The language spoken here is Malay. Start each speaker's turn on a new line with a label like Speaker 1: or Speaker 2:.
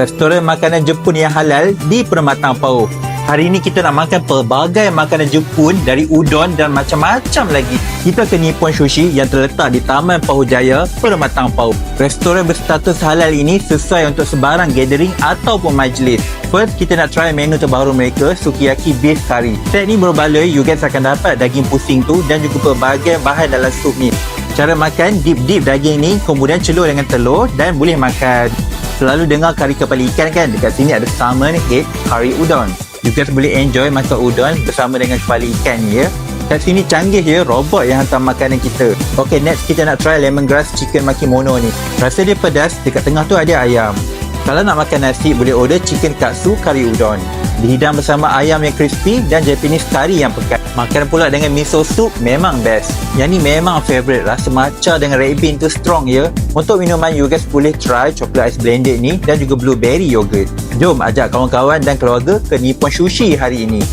Speaker 1: restoran makanan Jepun yang halal di Permatang Pauh. Hari ini kita nak makan pelbagai makanan Jepun dari udon dan macam-macam lagi. Kita ke Nippon Sushi yang terletak di Taman Pauh Jaya, Permatang Pauh. Restoran berstatus halal ini sesuai untuk sebarang gathering ataupun majlis. First, kita nak try menu terbaru mereka, Sukiyaki Beef Curry. Set ni berbaloi, you guys akan dapat daging pusing tu dan juga pelbagai bahan dalam sup ni. Cara makan, dip-dip daging ni, kemudian celur dengan telur dan boleh makan. Selalu dengar kari kepala ikan kan? Dekat sini ada salmon head curry udon. You guys boleh enjoy makan udon bersama dengan kepala ikan ya. Kat sini canggih ya, robot yang hantar makanan kita. Okay, next kita nak try lemongrass chicken makimono ni. Rasa dia pedas, dekat tengah tu ada ayam. Kalau nak makan nasi, boleh order chicken katsu curry udon. Dihidang bersama ayam yang crispy dan Japanese curry yang pekat. Makan pula dengan miso soup memang best. Yang ni memang favourite. Rasa matcha dengan red bean tu strong ya. Untuk minuman, you guys boleh try chocolate ice blended ni dan juga blueberry yogurt. Jom ajak kawan-kawan dan keluarga ke Nippon Sushi hari ini.